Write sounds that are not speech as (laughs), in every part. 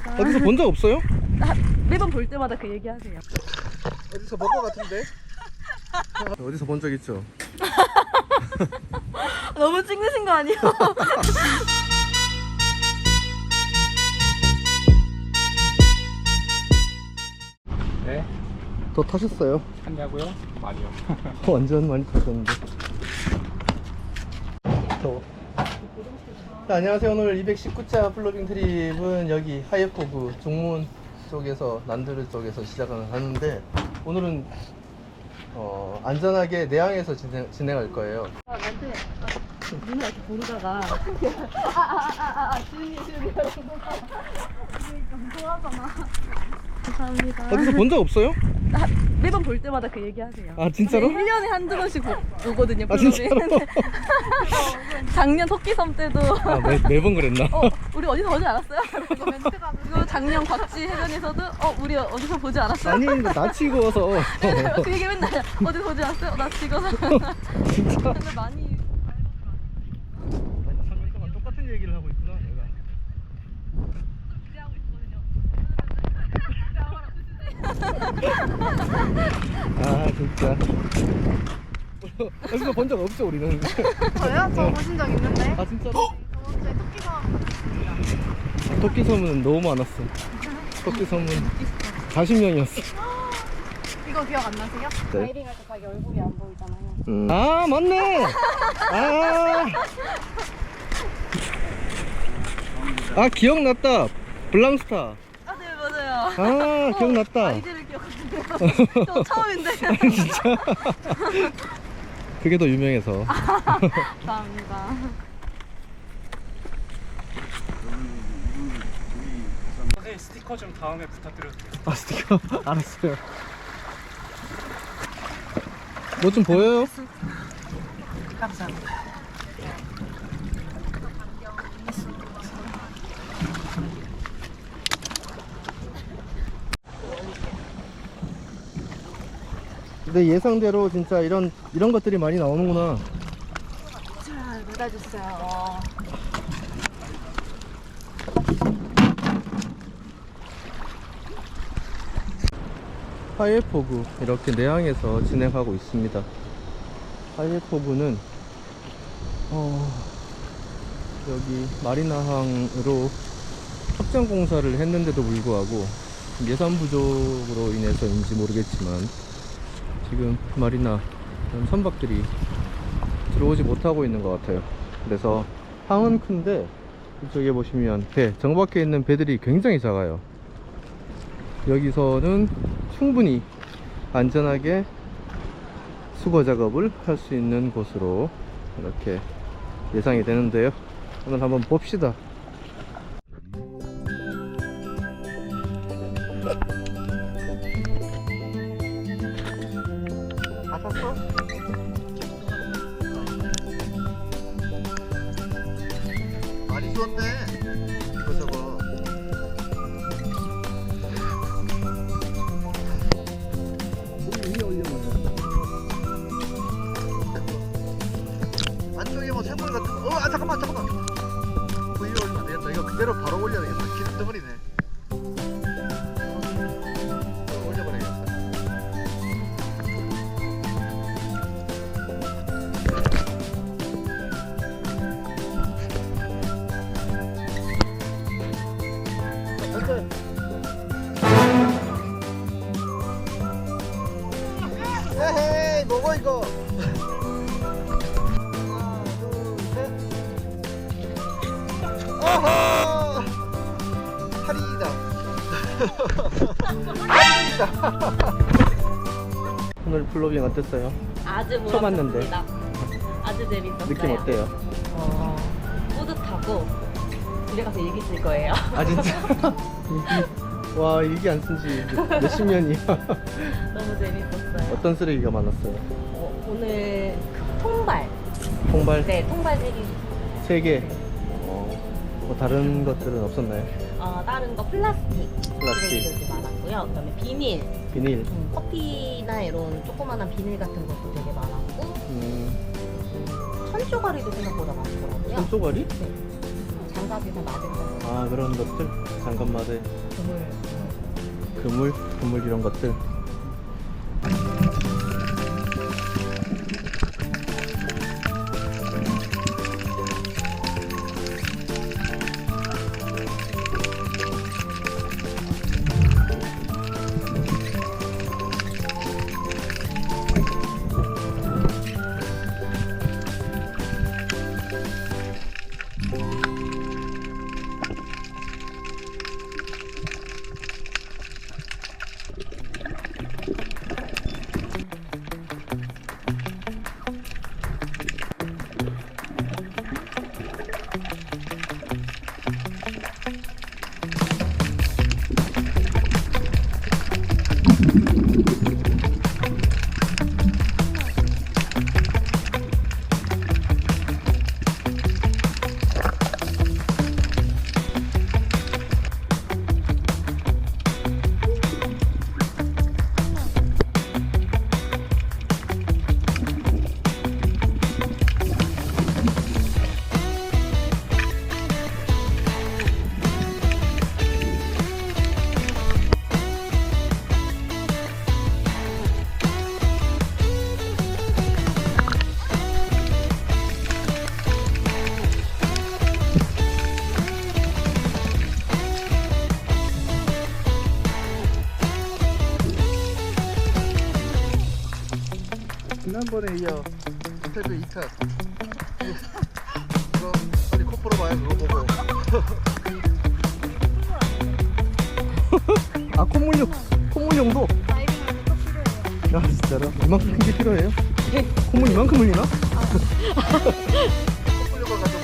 감사합니다. 어디서 본 적 없어요? 아, 매번 볼 때마다 그 얘기하세요. 어디서 본 것 같은데? (laughs) 어디서 본 적 있죠? (laughs) 너무 찍으신 거 아니에요? (laughs) 네, 더 타셨어요? 탔냐고요? 아니요. 완전 많이 타셨는데. 더워. 자, 안녕하세요. 오늘 219차 플로빙 트립은 여기 하이포구 중문 쪽에서 난드르 쪽에서 시작을 하는데 오늘은 어, 안전하게 내항에서 진행, 진행할 거예요. 아, 나한테 아, 누나 이렇게 보르다가 아아아아아 주인이 주인이 감사하잖아. 감사합니다. 어디서 본 적 없어요? 아, 매번 볼 때마다 그 얘기하세요. 아, 진짜로? 1년에 한두 번씩 보, 보거든요. 아, 진짜로? (laughs) 작년 토끼섬 때도 아, 매, 매번 그랬나? 어, 우리 어디서 보지 않았어요? 그리고 작년 곽지 해변에서도 어, 우리 어디서 보지 않았어요? 아니, 나 치고 와서. 그 얘기 맨날 어디서 보지 않았어요? 나 지금 (laughs) 진짜? 근데 많이 3년 동안 똑같은 얘기를 하고 있구나, 내가. 기대하고 있거든요. 아, 진짜. 어디서 본 적 없죠, 우리는? 저요? 저 보신 적 있는데 아, 진짜로? 저번 주에 토끼섬 토끼섬은 너무 많았어. 토끼섬은 40명이었어. (gasps) 이거 기억 안 나세요? 네. 다이빙 할때 자기 얼굴이 안 보이잖아요 음. 아, 맞네! 아! 아, 기억났다. 블랑스타. 아, 네, 맞아요. 아, 기억났다. 기억하시네요. 저 처음인데. 진짜? (laughs) 그게 더 유명해서. (laughs) 감사합니다. 선생님 스티커 좀 다음에 부탁드려도 돼요? 아, 스티커? (laughs) 알았어요. 뭐 좀 보여요? 근 데 예상대로 진짜 이런 이런 것들이 많이 나오는구나. 잘 묻어주세요 하이포구 이렇게 내항에서 진행하고 있습니다. 하이포구는 어, 여기 마리나항으로 확장 공사를 했는데도 불구하고 예산 부족으로 인해서인지 모르겠지만 지금 마리나 선박들이 들어오지 못하고 있는 것 같아요. 그래서 항은 큰데 이쪽에 보시면 배 정박해 있는 배들이 굉장히 작아요. 여기서는 충분히 안전하게 수거 작업을 할 수 있는 곳으로 이렇게 예상이 되는데요. 오늘 한번 봅시다. 다 뭐 샘물 같은 거. 어, 아, 잠깐만, 잠깐만. 그 위에 올리면 안 되겠다. 이거 그대로 바로 올려야 되겠다. 기름 덩어리네. 에헤이, 뭐고 이거? 할인이다. (laughs) 오늘 플로빙 어땠어요? 아주 처음 왔는데. 몰랐습니다. 아주 재밌었어요. 느낌 어때요? 어, 뿌듯하고 집에 가서 얘기 쓸 거예요. 아 진짜? (laughs) 와 일기 안 쓴 지 몇십 년이야. (laughs) 너무 재밌었어요. 어떤 쓰레기가 많았어요? 어, 오늘 그 통발. 통발 네, 통발 제기. 세 개. 어, 뭐 다른 것들은 없었나요? 어, 다른 거 플라스틱. 플라스틱. 쓰레기들도 많았고요. 그다음에 비닐. 비닐. 음, 커피나 이런 조그만한 비닐 같은 것도 되게 많았고 음, 음, 천조가리도 생각보다 많더라고요. 손쏘가리? 네. 장갑이나 마대 아 그런 것들 장갑마대 그물 그물 그물 이런 것들 지난번에 이어 인터뷰 2차 이거 빨리 코 풀어봐요 그거 보고 (laughs) 아 콧물용 콧물용도. 야 진짜로 이만큼 큰 게 필요해요? 콧물 이만큼 흘리나? 콧물용을 가져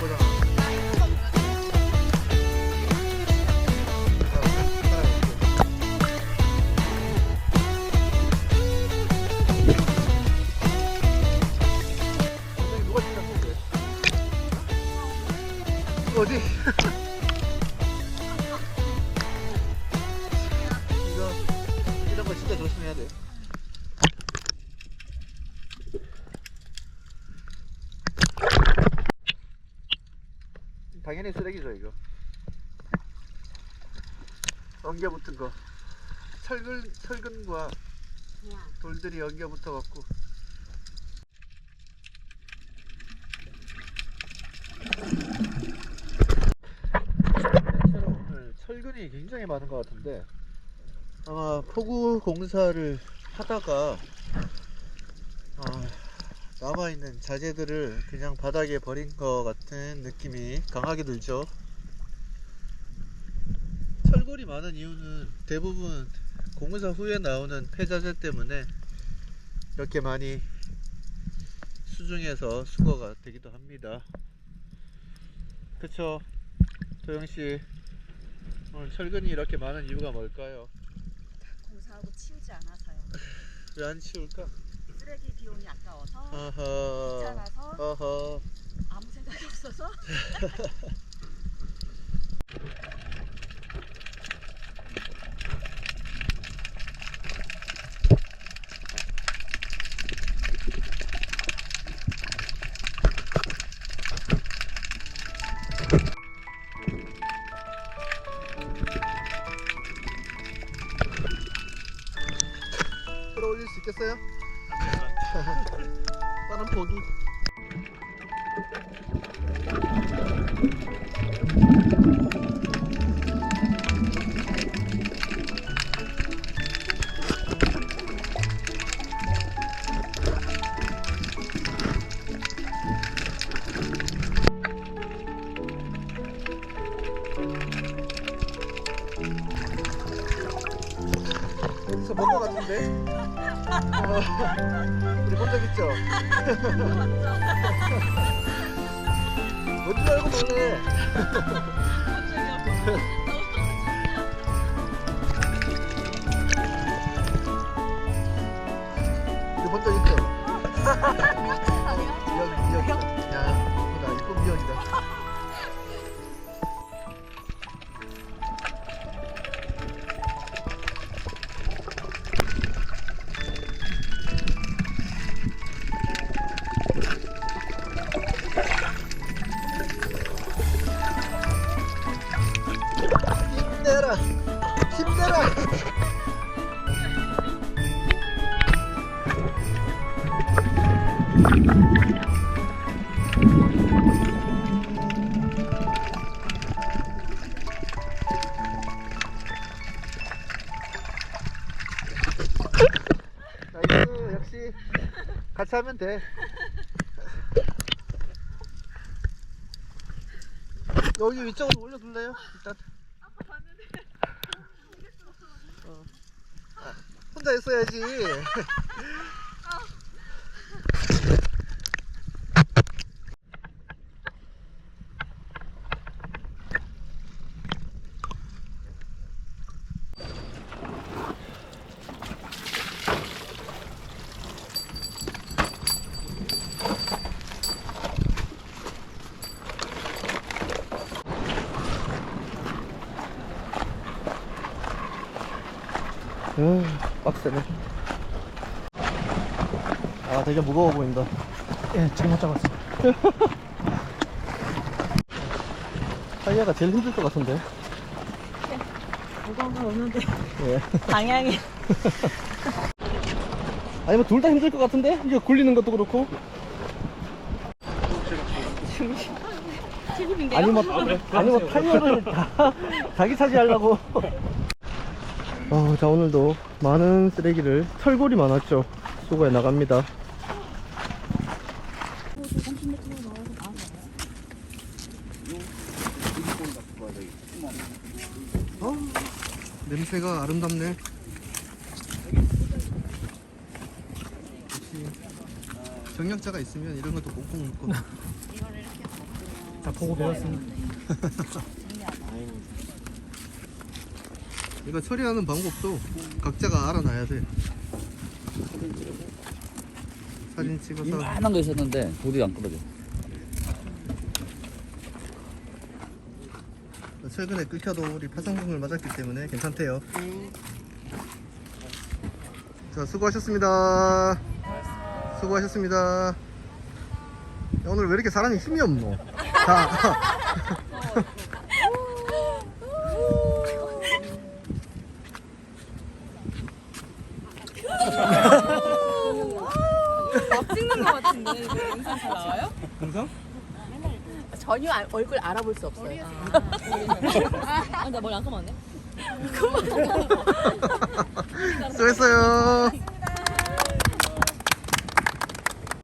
당연히 쓰레기죠 이거. 엉겨 붙은 거. 철근 철근과 돌들이 엉겨 붙어 갖고. 철근이 굉장히 많은 것 같은데 아마 포구 공사를 하다가 아, 남아있는 자재들을 그냥 바닥에 버린 것 같은 느낌이 강하게 들죠 철골이 많은 이유는 대부분 공사 후에 나오는 폐자재 때문에 이렇게 많이 수중에서 수거가 되기도 합니다 그쵸 도영씨 오늘 철근이 이렇게 많은 이유가 뭘까요? 공사하고 치우지 않아서요. 왜 안 치울까? 쓰레기 비용이 아까워서 어허. 귀찮아서 어허. 아무 생각이 없어서 (laughs) 다른 포기 어디서 본것 같은데? 어, 우리 본 적 있죠? (laughs) 뭔줄 알고 놀래? 하면 돼. (laughs) 여기 위쪽으로 올려둘래요? 일단. 어. 아, 혼자 있어야지. (laughs) (laughs) 음, 빡세네. 아, 되게 무거워 보인다. 예, 잘못 잡았어. (laughs) 타이어가 제일 힘들 것 같은데. 무거운 건 없는데 예. (laughs) 방향이 (laughs) 아니면 둘다 힘들 것 같은데? 이게 굴리는 것도 그렇고. 아니 뭐, 아니 뭐 타이어를 다 자기 차지하려고. 어, 자 오늘도 많은 쓰레기를 철골이 많았죠. 수거해 나갑니다. 어, 냄새가 아름답네. 경력자가 있으면 이런 것도 꽁꽁 묶고. 다 보고 배웠습니다. (laughs) 이거 처리하는 방법도 각자가 알아놔야 돼. 사진 찍어서 이만한 거 있었는데 도저히 안 끊어져. 최근에 끓여도 우리 파상풍을 맞았기 때문에 괜찮대요. 자 수고하셨습니다. 수고하셨습니다. 야, 오늘 왜 이렇게 사람이 힘이 없노? 자. 찍는 것 같은데 이거 영상 잘 영상? 전혀 알- 얼굴 알아볼 수 없어요. 아, 나 머리 안 감았네. (laughs) (laughs) 수고했어요.